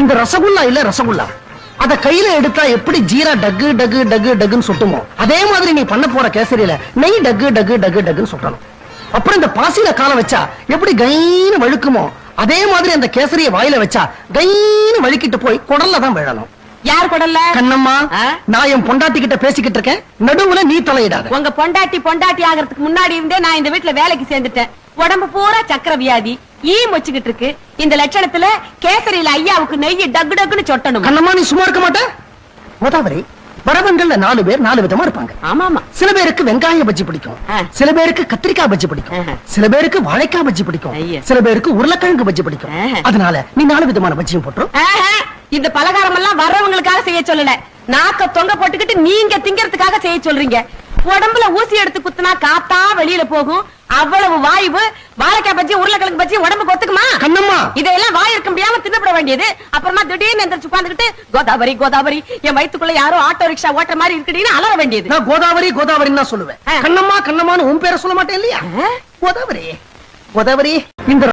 இந்த ரசகுல்லா இல்ல ரசகுல்லா. அத கையில எடுத்தா எப்படி ஜீரா டக்கு டக்கு டக்கு டக்குன்னு சுட்டுமோ? அதே மாதிரி நீ பண்ண போற கேசரியில நெய் டக்கு டக்கு டக்கு டக்குன்னு சுட்டணும். அப்புறம் இந்த பாசியில கால வச்சா எப்படி கைன்னு வழுக்குமோ அதே மாதிரி அந்த கேசரிய வாயில வச்சா கைன்னு வழுக்கிட்டு போய் குடல்ல தான் விழணும். யார் கொடல்ல? கண்ணம்மா? நான் என் பொண்டாட்டி கிட்ட பேசிக்கிட்டு இருக்கேன். நடுவுல நீ தலையிடாத. உங்க பொண்டாட்டி பொண்டாட்டி ஆகிறதுக்கு முன்னாடி இருந்தே நான் இந்த வீட்டுல வேலைக்கு சேர்ந்துட்டேன். உடம்பு பூரா சக்கர வியாதி ஈ மொச்சுக்கிட்டு இருக்கு. இந்த லட்சணத்துல கேசரியில ஐயாவுக்கு நெய் டக்கு டக்குன்னு சொட்டணும். கண்ணம்மா நீ சும்மா இருக்க மாட்ட? கோதாவரி வரவங்கள்ல நாலு பேர் நாலு விதமா இருப்பாங்க. ஆமா ஆமா சில பேருக்கு வெங்காய பஜ்ஜி பிடிக்கும். சில பேருக்கு கத்திரிக்காய் பஜ்ஜி பிடிக்கும். சில பேருக்கு வாழைக்காய் பஜ்ஜி பிடிக்கும். சில பேருக்கு உருளைக்கிழங்கு பஜ்ஜி பிடிக்கும். அதனால நீ நாலு விதமான பஜ்ஜியும் போட்டுரும் இந்த பலகாரம் எல்லாம் வர்றவங்களுக்காக செய்ய சொல்லல. நாக்க தொங்க போட்டுக்கிட்டு நீங்க திங்கறதுக்காக செய்ய சொல்றீங்க. உடம்புல ஊசி எடுத்து குத்துனா காத்தா வெளியில போகும். அவ்வளவு வாய்வு. வாழைக்காய் பஜ்ஜி உருளைக்கிழங்கு பஜ்ஜி உடம்புக்கு ஒத்துக்குமா? கண்ணம்மா. இதெல்லாம் வாய் இருக்க முடியாம தின்னப்பட வேண்டியது. அப்புறமா திடீர்னு எந்திரிச்சு உட்கார்ந்துகிட்டு கோதாவரி கோதாவரி என் வயித்துக்குள்ள யாரோ ஆட்டோ ரிக்ஷா ஓட்டுற மாதிரி இருக்குன்னு அலற வேண்டியது. நான் கோதாவரி கோதாவரின்னு தான் சொல்லுவேன். கண்ணம்மா கண்ணம்மான்னு உன் பேரை சொல்ல மாட்டேன் இல்லையா? கோதாவரி கோதாவரி இந்த